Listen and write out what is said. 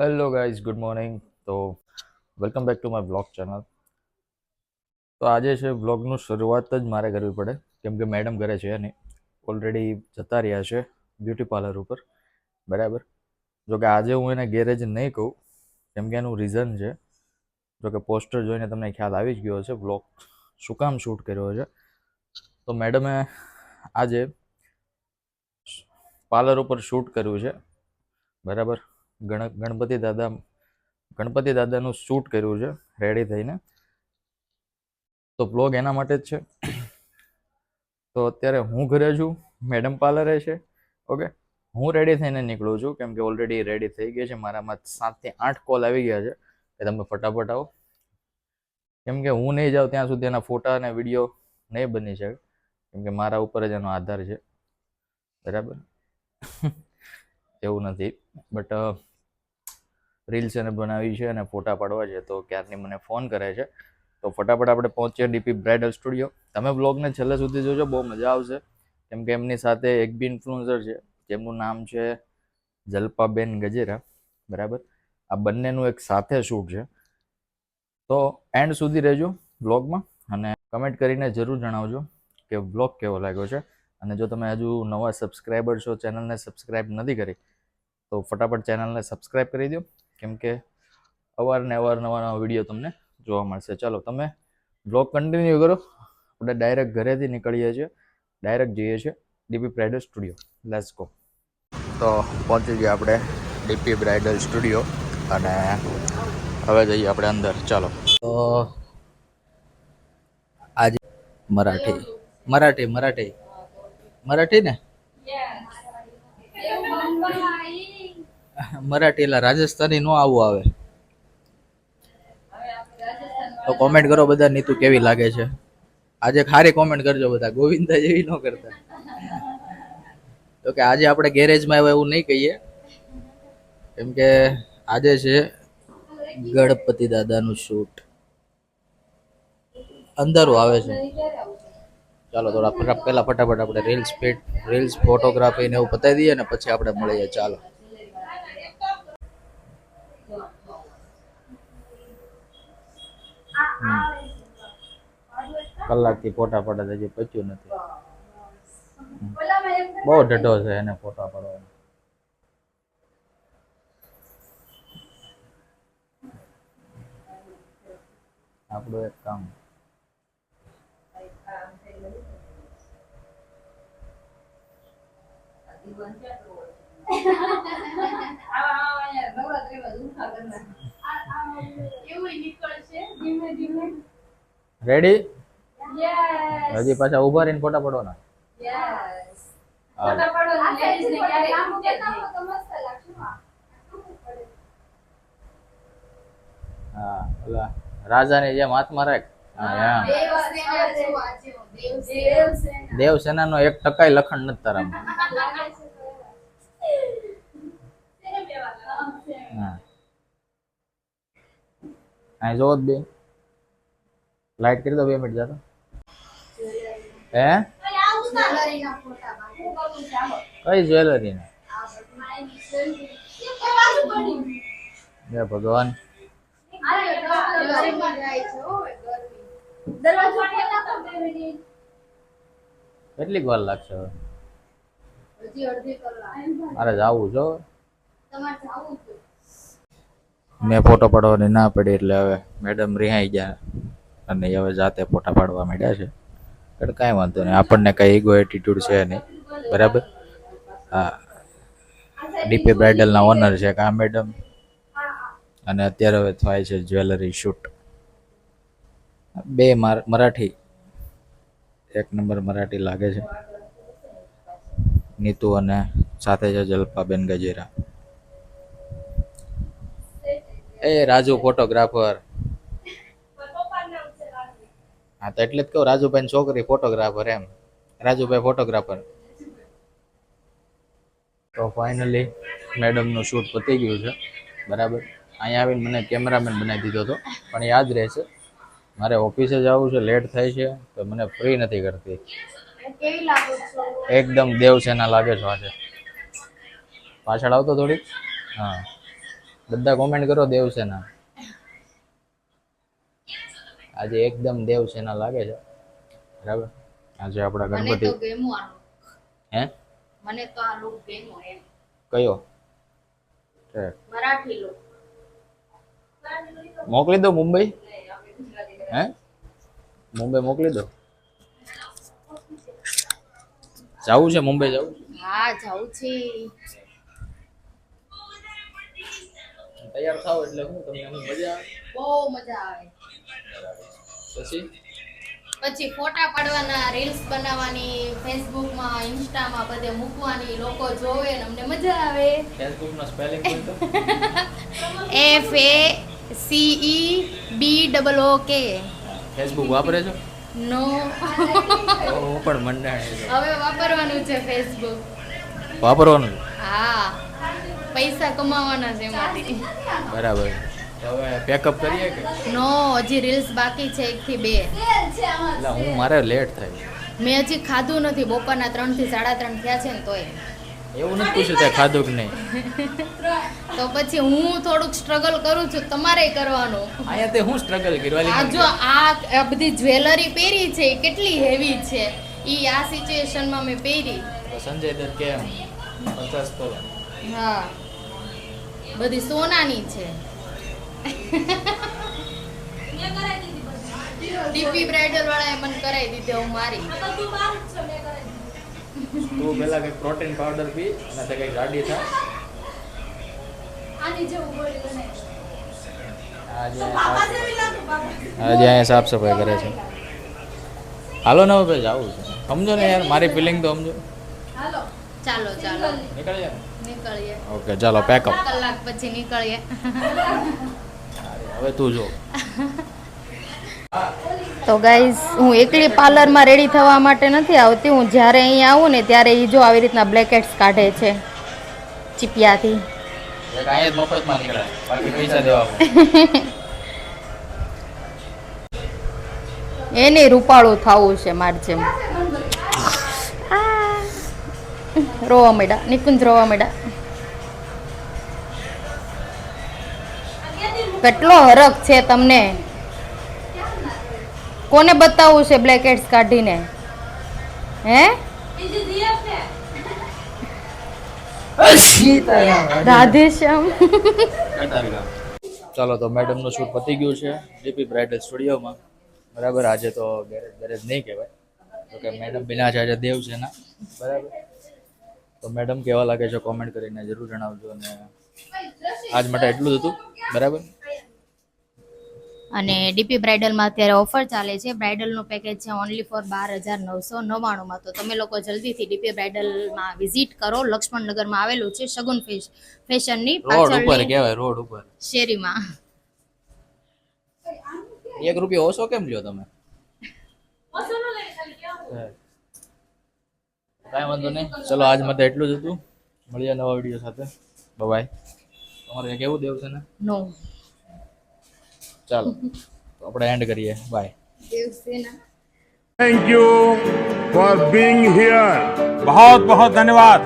Hello guys good morning તો welcome back to my blog channel તો આજે છે બ્લોગનું શરૂઆત જ મારે કરવી પડે. કેમ કે મેડમ ઘરે છે નહીં ઓલરેડી જતા રહ્યા છે બ્યુટી પાર્લર ઉપર. બરાબર? જો કે આજે હું એને ગેરેજ નહીં કહું, કેમ કે એનું રીઝન છે. જો કે પોસ્ટર જોઈને તમને ખ્યાલ આવી જ ગયો છે બ્લોગ શું કામ શૂટ કર્યો છે. તો મેડમે આજે પાર્લર ઉપર શૂટ કર્યું છે. બરાબર? ગણ, ગણપતિ દાદા, ગણપતિ દાદાનું શૂટ કર્યું છે રેડી થઈને. તો બ્લોગ એના માટે જ છે. તો અત્યારે હું ઘરે છું મેડમ પાર્લરે છે. ઓકે હું રેડી થઈને નીકળું છું, કેમ કે ઓલરેડી રેડી થઈ ગઈ છે. મારામાં સાતથી આઠ કોલ આવી ગયા છે, કે તમે ફટાફટ આવો. કેમ કે હું નહીં જાઉં ત્યાં સુધી એના ફોટા અને વીડિયો નહીં બની શકે. કેમ કે મારા ઉપર જ એનો આધાર છે. બરાબર? એવું નથી. બટ રીલ્સ એને બનાવી છે અને ફોટા પાડવા છે, તો ક્યારની મને ફોન કરે છે. તો ફટાફટ આપણે પહોંચીએ ડીપી બ્રાઇડલ સ્ટુડિયો. તમે બ્લોગને છેલ્લે સુધી જોજો, બહુ મજા આવશે. કેમ કે એમની સાથે એક બી ઇન્ફ્લુઅન્સર છે, જેમનું નામ છે જલ્પાબેન ગજેરા, બરાબર? આ બંનેનું એક સાથે શૂટ છે. તો એન્ડ સુધી રહેજો બ્લોગમાં અને કમેન્ટ કરીને જરૂર જણાવજો કે બ્લોગ કેવો લાગ્યો છે. અને જો તમે હજુ નવા સબસ્ક્રાઈબર છો ચેનલને સબસ્ક્રાઈબ નથી કરી, તો ફટાફટ ચેનલને સબસ્ક્રાઈબ કરી દો. કેમ કે અવારને અવાર નવા નવા વીડિયો તમને જોવા મળશે. ચાલો, તમે બ્લોગ કન્ટિન્યુ કરો. આપણે ડાયરેક્ટ ઘરેથી નીકળીએ છીએ. ડાયરેક્ટ જઈએ છીએ DP bridal studio let's go તો પહોંચી ગયા આપણે ડીપી બ્રાઇડલ સ્ટુડિયો અને હવે જઈએ આપણે અંદર. ચાલો. તો આજે મરાઠી. મરાઠી મરાઠી. મરાઠી ને? મરાઠી એટલે રાજસ્થાની નો આવું આવે. તો કોમેન્ટ કરો બધા નીતુ કેવી લાગે છે? આજે ખારી કોમેન્ટ કરજો બધા, ગોવિંદા જેવી ન કરતા. તો કે આજે આપણે ગેરેજમાં આવ્યા એવું નહીં કહીએ. કેમ કે આજે છે ગણપતિ દાદાનું શૂટ અંધારું આવે છે. ચાલો થોડા પહેલા ફટાફટ આપણે રીલ્સ ફિટ રીલ્સ ફોટોગ્રાફી ને એવું પતાવી દઈએ ને પછી આપણે મળીએ. ચાલો. કલાકથી ફોટા પડે હજી પચ્યું નથી. બહુ ઢઢો છે એને ફોટા પડવાનો. આપણું એક કામ. રેડી હજી પાછા ઊભા રહીને ફોટા પડવાના? હા. ઓલા રાજાની જેમ હાથમાં રાખ. દેવસેના નો એક ટકાય લખણ નથી તારામાં હા. અહીં જોવો જ બે લાઈટ કરી દો બે મિનિટ જાતો. હે? કઈ જ્વેલરી ને? ભગવાન. કેટલીક વાર લાગશે મારે જવું છો મેં ફોટો પાડવાની ના પડી એટલે હવે મેડમ રિહાઈ ગયા. અને હવે જાતે ફોટા પાડવા માંડ્યા છે. એટલે કાંઈ વાંધો નહીં. આપણને કાંઈ ઈગો એટીટ્યુડ છે નહીં. બરાબર? હા. ડીપી બ્રાઇડલના ઓનર છે કા મેડમ અને અત્યારે હવે થાય છે જ્વેલરી શૂટ બે માર, મરાઠી. એક નંબર મરાઠી લાગે છે. નીતુ અને સાથે છે જલ્પાબેન ગજેરા. એ રાજુ ફોટોગ્રાફર હા, તો એટલે જ કહું રાજુભાઈ છોકરી ફોટોગ્રાફર એમ. રાજુભાઈ ફોટોગ્રાફર તો ફાઇનલી મેડમનું શૂટ પતી ગયું છે. બરાબર? અહીંયા આવીને મને કેમેરામેન બનાવી દીધો હતો. પણ યાદ રહેશે, મારે ઓફિસે જવું છે લેટ થાય છે, તો મને ફ્રી નથી કરતી. એકદમ દેવસેના લાગે છો આજે. પાછળ આવતો થોડીક? હા. બધા કોમેન્ટ કરો દેવસેના. આજે એકદમ દેવસેના લાગે છે. બરાબર? આજે આપણા મને ગણપતિ તો ગમ્યું આ હે? મને તો આ લુક ગમ્યો એમ. કયો? છે. મરાઠી લુક. મોકલી દો મુંબઈ? હે? મુંબઈ મોકલી દો. જવું છે મુંબઈ જવું હા જવું છે. તૈયાર થાવ એટલે હું તમને મજા આવે. બહુ મજા આવે. પછી? પછી ફોટા પાડવાના રીલ્સ બનાવવાની ફેસબુકમાં ઇન્સ્ટામાં બધે મૂકવાની લોકો જોવે ને અમને મજા આવે. ફેસબુક નો સ્પેલિંગ બોલ તો? F A C E B double O K Facebook વાપરે છો? નો ઓ પણ મંડાણે હવે વાપરવાનું છે ફેસબુક. વાપરવાનું હા. પૈસા કમાવાના છે એમાંથી. બરાબર. હવે પેકઅપ કરીએ કે? નો હજી રીલ્સ બાકી છે એક થી બે. એટલે હું મારે લેટ થાય મેં હજી ખાધું નથી બપોરના ત્રણથી સાડા ત્રણ થયા છે ને તોય. એવું નથી પૂછ્યું તે ખાધું કે નહીં? તો પછી હું થોડુંક સ્ટ્રગલ કરું છું તમારે કરવાનું. અહીંયા તે હું સ્ટ્રગલ કરવાની આ જો આ બધી જ્વેલરી પહેરી છે કેટલી હેવી છે. ઈ આ સિચ્યુએશનમાં મેં પહેરી. સંજય દત્ત કેમ? પચાસ તોલા. હા. બધી સોનાની છે. ડીપી બ્રાઇડલ વાળાએ મને કરાવી દીધી હું મારી. તું પેલા કઈ પ્રોટીન પાવડર પી અને તે કઈ ગાડી થા. આજે આજે અહીંયા સાફ સફાઈ કરે છે. હાલો ને હવે જાવું છે. સમજો ને યાર મારી ફિલિંગ તો સમજો. ચાલો ચાલો. નીકળીએ. નીકળીએ. ઓકે ચાલો પેકઅપ કલાક પછી નીકળીએ. હવે તું જો. તો ગાઈઝ હું એકલી પાર્લરમાં રેડી થવા માટે નથી આવતી. હું જ્યારે અહીંયા આવું ને ત્યારે એ જો આવી રીતના બ્લેકેટ્સ કાઢે છે ચીપિયાથી. એને રૂપાળું થવું છે માર જેમ. રોવા માંડ્યા નિકુંજ રોવા માંડ્યા. કેટલો હરખ છે તમને? કોને બતાવવું છે બ્લેક હેડ્સ કાઢીને? હે? રાધેશ્યામ. ચાલો તો મેડમનું શૂટ પતી ગયું છે ડીપી બ્રાઇડલ સ્ટુડિયોમાં. બરાબર આજે તો ગેરેજ ગેરેજ નહીં કહેવાય. તો કે મેડમ બિના છે આજે દેવ છે ના બરાબર. તો મેડમ કેવા લાગે છે કોમેન્ટ કરીને જરૂર જણાવજો અને આજ માટે એટલું જ હતું. બરાબર? અને ડીપી બ્રાઇડલમાં અત્યારે ઓફર ચાલે છે. બ્રાઇડલનું પેકેજ છે ઓનલી ફોર બાર હજાર નવસો નવ્વાણુંમાં. તો તમે લોકો જલ્દીથી ડીપી બ્રાઇડલમાં વિઝિટ કરો. લક્ષ્મણનગરમાં આવેલું છે શગુન ફેશ ફેશનની રોડ ઉપર કહેવાય રોડ ઉપર. શેરીમાં. એક રૂપિયો ઓછો કેમ લ્યો તમે? કાંઈ વાંધો નહીં. ચલો આજ માટે એટલું જ હતું. મળીએ નવા વીડિયો સાથે. બાય તમારે કેવું દેવું છે ને? નો ચાલો તો આપણે એન્ડ કરીએ bye Devasena Thank you for being here. बहुत बहुत धन्यवाद